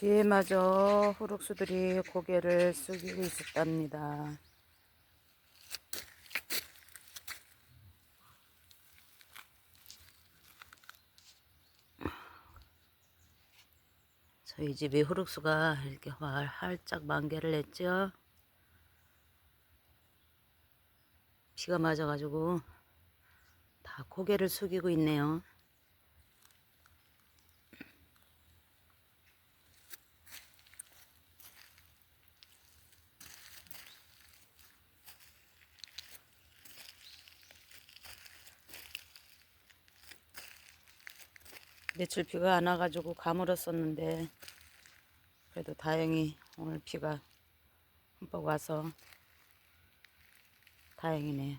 비에 맞아 후룩수들이 고개를 숙이고 있었답니다. 저희 집에 후룩수가 이렇게 활- 활짝 만개를 냈죠. 비가 맞아가지고 다 고개를 숙이고 있네요. 며칠 비가 안 와가지고 가물었었는데 그래도 다행히 오늘 비가 흠뻑 와서 다행이네요.